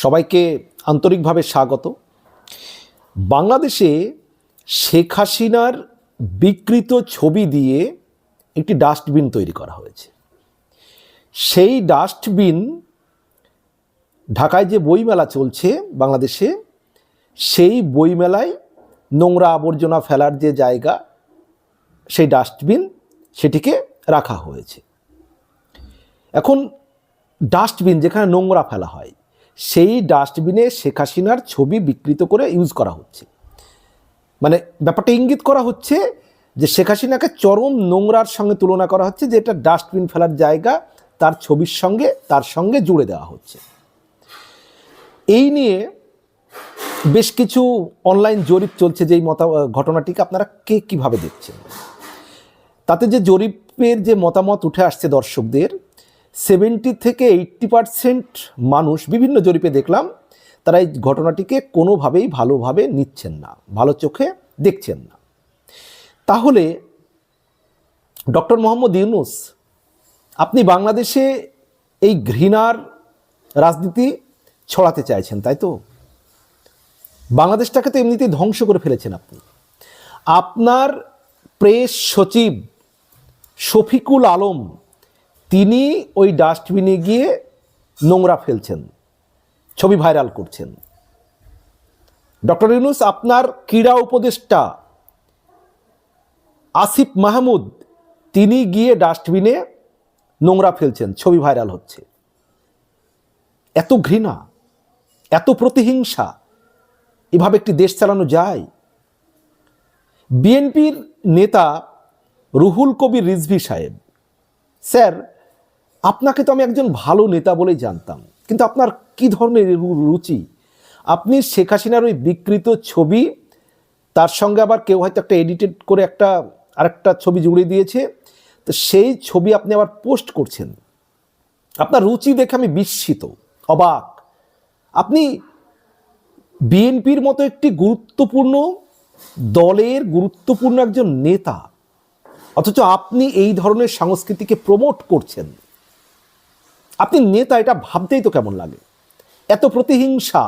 সবাইকে আন্তরিকভাবে স্বাগত। বাংলাদেশে শেখ হাসিনার বিকৃত ছবি দিয়ে একটি ডাস্টবিন তৈরি করা হয়েছে। সেই ডাস্টবিন ঢাকায় যে বইমেলা চলছে বাংলাদেশে, সেই বইমেলায় নোংরা আবর্জনা ফেলার যে জায়গা, সেই ডাস্টবিন সেটিকে রাখা হয়েছে। এখন ডাস্টবিন যেখানে নোংরা ফেলা হয় সেই ডাস্টবিনে শেখ হাসিনার ছবি বিকৃত করে ইউজ করা হচ্ছে। মানে ব্যাপারটা ইঙ্গিত করা হচ্ছে যে শেখ হাসিনাকে চরম নোংরার সঙ্গে তুলনা করা হচ্ছে, যে এটা ডাস্টবিন ফেলার জায়গা, তার ছবির সঙ্গে, তার সঙ্গে জুড়ে দেওয়া হচ্ছে। এই নিয়ে বেশ কিছু অনলাইন জরিপ চলছে যেই মতা ঘটনাটিকে আপনারা কে কীভাবে দেখছেন? তাতে যে জরিপের যে মতামত উঠে আসছে দর্শকদের সেভেন্টি থেকে এইট্টি পারসেন্ট মানুষ বিভিন্ন জরিপে দেখলাম, তারা এই ঘটনাটিকে কোনোভাবেই ভালোভাবে নিচ্ছেন না, ভালো চোখে দেখছেন না। তাহলে ডক্টর মোহাম্মদ ইউনুস, আপনি বাংলাদেশে এই ঘৃণার রাজনীতি ছড়াতে চাইছেন, তাই তো? বাংলাদেশটাকে তো এমনিতেই ধ্বংস করে ফেলেছেন আপনি। আপনার প্রেস সচিব শফিকুল আলম তিনি ওই ডাস্টবিনে গিয়ে নোংরা ফেলছেন, ছবি ভাইরাল করছেন। ডক্টর ইউনুস, আপনার ক্রীড়া উপদেষ্টা আসিফ মাহমুদ, তিনি গিয়ে ডাস্টবিনে নোংরা ফেলছেন, ছবি ভাইরাল হচ্ছে। এত ঘৃণা, এত প্রতিহিংসা, এভাবে একটি দেশ চালানো যায়? বিএনপির নেতা রুহুল কবির রিজভি সাহেব, স্যার আপনাকে তো আমি একজন ভালো নেতা বলেই জানতাম। কিন্তু আপনার কি ধরনের রুচি? আপনি শেখ হাসিনার ওই বিকৃত ছবি, তার সঙ্গে আবার কেউ হয়তো একটা এডিটেড করে একটা, আরেকটা ছবি জুড়ে দিয়েছে, তো সেই ছবি আপনি আবার পোস্ট করছেন। আপনার রুচি দেখে আমি বিস্মিত, অবাক। আপনি বিএনপির মতো একটি গুরুত্বপূর্ণ, দলের গুরুত্বপূর্ণ একজন নেতা, অথচ আপনি এই ধরনের সংস্কৃতিকে প্রমোট করছেন। আপনি নেতা, এটা ভাবতেই তো কেমন লাগে। এত প্রতিহিংসা,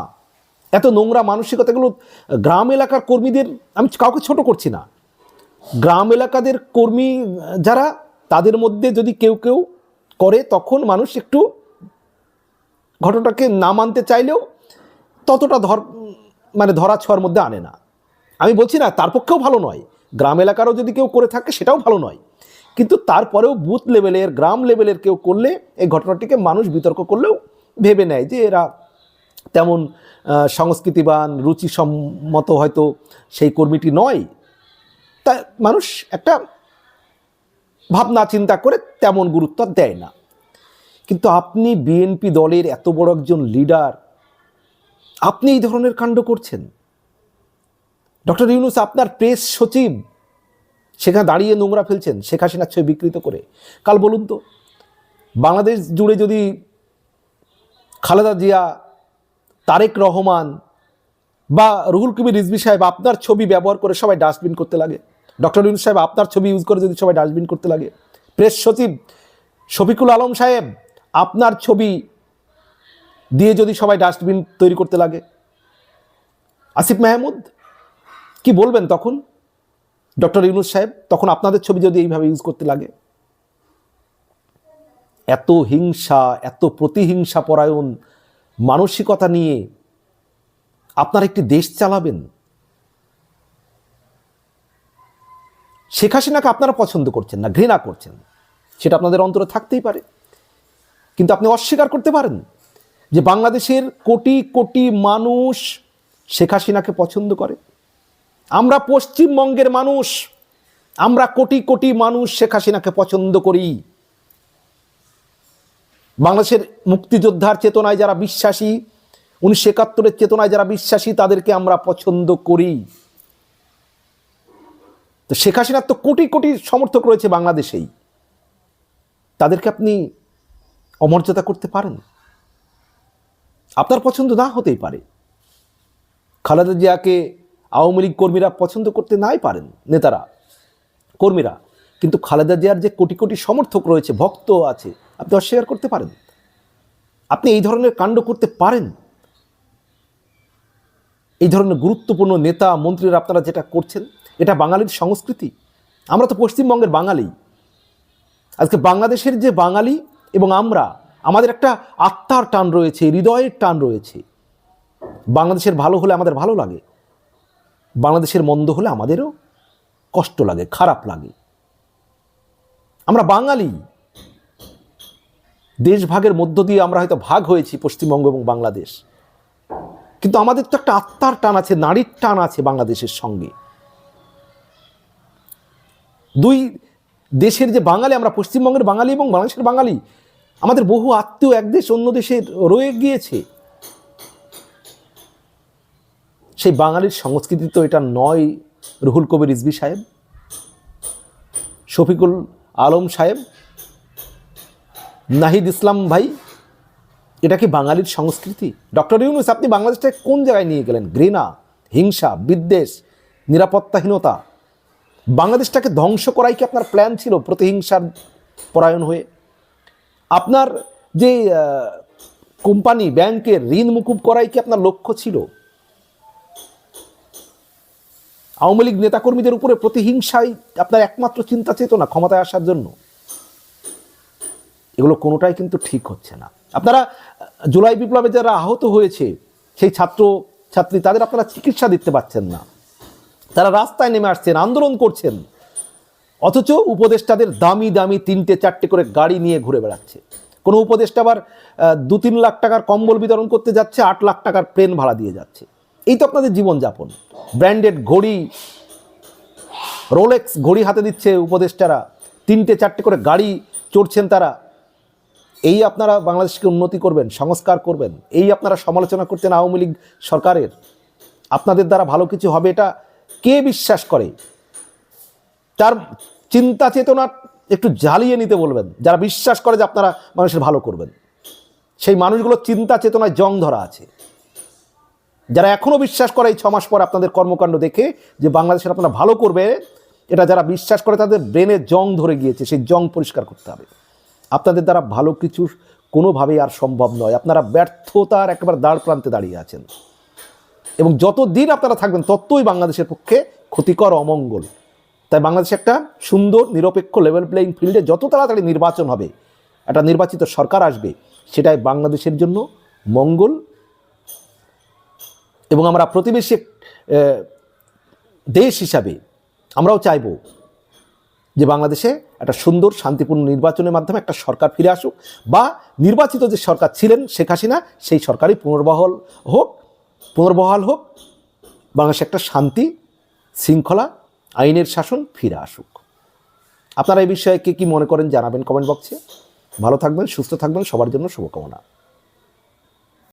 এত নোংরা মানসিকতাগুলো গ্রাম এলাকার কর্মীদের, আমি কাউকে ছোট করছি না। গ্রাম এলাকাদের কর্মী যারা, তাদের মধ্যে যদি কেউ কেউ করে, তখন মানুষ একটু ঘটনাটাকে না মানতে চাইলেও ততটা ধর মানে ধরা ছোঁয়ার মধ্যে আনে না। আমি বলছি না, তার পক্ষেও ভালো নয়। গ্রাম এলাকারও যদি কেউ করে থাকে, সেটাও ভালো নয়। কিন্তু তারপরেও বুথ লেভেলের, গ্রাম লেভেলের কেউ করলে এই ঘটনাটিকে মানুষ বিতর্ক করলেও ভেবে নেয় যে এরা তেমন সংস্কৃতিবান, রুচিসম্মত হয়তো সেই কর্মীটি নয়। তা মানুষ একটা ভাবনা চিন্তা করে তেমন গুরুত্ব দেয় না। কিন্তু আপনি বিএনপি দলের এত বড় একজন লিডার আপনি এই ধরনের কাণ্ড করছেন। ডক্টর ইউনুস আপনার প্রেস সচিব সেখানে দাঁড়িয়ে নোংরা ফেলছেন শেখ হাসিনার ছবি বিকৃত করে। কাল বলুন তো, বাংলাদেশ জুড়ে যদি খালেদা জিয়া, তারেক রহমান বা রুহুল কবির রিজভি সাহেব আপনার ছবি ব্যবহার করে সবাই ডাস্টবিন করতে লাগে, ডক্টর ইউনুস সাহেব আপনার ছবি ইউজ করে যদি সবাই ডাস্টবিন করতে লাগে, প্রেস সচিব শফিকুল আলম সাহেব আপনার ছবি দিয়ে যদি সবাই ডাস্টবিন তৈরি করতে লাগে, আসিফ মাহমুদ কি বলবেন তখন? ডক্টর ইউনুস সাহেব, তখন আপনাদের ছবি যদি এইভাবে ইউজ করতে লাগে। এত হিংসা, এত প্রতিহিংসা পরায়ণ মানসিকতা নিয়ে আপনার একটি দেশ চালাবেন। শেখ হাসিনাকে আপনারা পছন্দ করছেন না, ঘৃণা করছেন, সেটা আপনাদের অন্তরে থাকতেই পারে। কিন্তু আপনি অস্বীকার করতে পারেন যে বাংলাদেশের কোটি কোটি মানুষ শেখ হাসিনাকে পছন্দ করে। আমরা পশ্চিমবঙ্গের মানুষ, আমরা কোটি কোটি মানুষ শেখ হাসিনাকে পছন্দ করি। বাংলাদেশের মুক্তিযোদ্ধার চেতনায় যারা বিশ্বাসী, উনিশশো একাত্তরের চেতনায় যারা বিশ্বাসী, তাদেরকে আমরা পছন্দ করি। তো শেখ হাসিনার তো কোটি কোটি সমর্থক রয়েছে বাংলাদেশেই। তাদেরকে আপনি অমর্যাদা করতে পারেন? আপনার পছন্দ না হতেই পারে। খালেদা জিয়াকে আওয়ামী লীগ কর্মীরা পছন্দ করতে নাই পারেন নেতারা, কর্মীরা। কিন্তু খালেদা জিয়ার যে কোটি কোটি সমর্থক রয়েছে, ভক্ত আছে, আপনি অস্বীকার করতে পারেন? আপনি এই ধরনের কাণ্ড করতে পারেন? এই ধরনের গুরুত্বপূর্ণ নেতা, মন্ত্রীরা আপনারা যেটা করছেন, এটা বাঙালির সংস্কৃতি। আমরা তো পশ্চিমবঙ্গের বাঙালি। আজকে বাংলাদেশের যে বাঙালি এবং আমরা, আমাদের একটা আত্মার টান রয়েছে, হৃদয়ের টান রয়েছে। বাংলাদেশের ভালো হলে আমাদের ভালো লাগে। বাংলাদেশের মন্দ হলে আমাদেরও কষ্ট লাগে, খারাপ লাগে। আমরা বাঙালি। দেশ ভাগের মধ্য দিয়ে আমরা হয়তো ভাগ হয়েছি পশ্চিমবঙ্গ এবং বাংলাদেশ। কিন্তু আমাদের তো একটা আত্মার টান আছে, নারীর টান আছে বাংলাদেশের সঙ্গে। দুই দেশের যে বাঙালি, আমরা পশ্চিমবঙ্গের বাঙালি এবং বাংলাদেশের বাঙালি, আমাদের বহু আত্মীয় এক দেশ অন্য দেশে রয়ে গিয়েছে। সেই বাঙালির সংস্কৃতি তো এটা নয় রুহুল কবির রিজভি সাহেব, শফিকুল আলম সাহেব, নাহিদ ইসলাম ভাই, এটা কি বাঙালির সংস্কৃতি? ডক্টর ইউনুস, আপনি বাংলাদেশটাকে কোন জায়গায় নিয়ে গেলেন? ঘৃণা, হিংসা, বিদ্বেষ, নিরাপত্তাহীনতা, বাংলাদেশটাকে ধ্বংস করাই কি আপনার প্ল্যান ছিল প্রতিহিংসার পরায়ণ হয়ে? আপনার যে কোম্পানি, ব্যাংকের ঋণ মুকুব করাই কি আপনার লক্ষ্য ছিল? আওয়ামী লীগ নেতাকর্মীদের উপরে প্রতিহিংসাই আপনার একমাত্র চিন্তা চেতনা ক্ষমতায় আসার জন্য। এগুলো কোনোটাই কিন্তু ঠিক হচ্ছে না। আপনারা, জুলাই বিপ্লবে যারা আহত হয়েছে, সেই ছাত্র, ছাত্রী, তাদের আপনারা চিকিৎসা দিতে পারছেন না। তারা রাস্তায় নেমে আসছেন, আন্দোলন করছেন। অথচ উপদেষ্টাদের দামি দামি তিনটে, চারটে করে গাড়ি নিয়ে ঘুরে বেড়াচ্ছে। কোনো উপদেষ্টা আবার দু তিন লাখ টাকার কম্বল বিতরণ করতে যাচ্ছে, আট লাখ টাকার প্লেন ভাড়া দিয়ে যাচ্ছে। এই তো আপনাদের জীবনযাপন। ব্র্যান্ডেড ঘড়ি, রোলেক্স ঘড়ি হাতে দিচ্ছে উপদেষ্টারা, তিনটে চারটে করে গাড়ি চড়ছেন তারা। এই আপনারা বাংলাদেশকে উন্নতি করবেন, সংস্কার করবেন, এই আপনারা সমালোচনা করছেন আওয়ামী লীগ সরকারের। আপনাদের দ্বারা ভালো কিছু হবে এটা কে বিশ্বাস করে? তার চিন্তা চেতনা একটু জ্বালিয়ে নিতে বলবেন, যারা বিশ্বাস করে যে আপনারা মানুষের ভালো করবেন। সেই মানুষগুলোর চিন্তা চেতনায় জং ধরা আছে। যারা এখনও বিশ্বাস করে এই ছ মাস পর আপনাদের কর্মকাণ্ড দেখে যে বাংলাদেশের আপনারা ভালো করবে, এটা যারা বিশ্বাস করে তাদের ব্রেনে জং ধরে গিয়েছে, সেই জং পরিষ্কার করতে হবে। আপনাদের দ্বারা ভালো কিছু কোনোভাবেই আর সম্ভব নয়। আপনারা ব্যর্থতার একেবারে দাঁড় প্রান্তে দাঁড়িয়ে আছেন। এবং যত দিন আপনারা থাকবেন, ততই বাংলাদেশের পক্ষে ক্ষতিকর, অমঙ্গল। তাই বাংলাদেশে একটা সুন্দর, নিরপেক্ষ লেভেল প্লেইং ফিল্ডে যত তাড়াতাড়ি নির্বাচন হবে, একটা নির্বাচিত সরকার আসবে, সেটাই বাংলাদেশের জন্য মঙ্গল এবং আমরা প্রতিবেশী দেশ হিসাবে আমরাও চাইব যে বাংলাদেশে একটা সুন্দর, শান্তিপূর্ণ নির্বাচনের মাধ্যমে একটা সরকার ফিরে আসুক বা নির্বাচিত যে সরকার ছিলেন শেখ হাসিনা, সেই সরকারই পুনর্বহল হোক, পুনর্বহাল হোক, বাংলাদেশে একটা শান্তি, শৃঙ্খলা, আইনের শাসন ফিরে আসুক। আপনারা এই বিষয়ে কে কী মনে করেন জানাবেন কমেন্ট বক্সে। ভালো থাকবেন, সুস্থ থাকবেন, সবার জন্য শুভকামনা।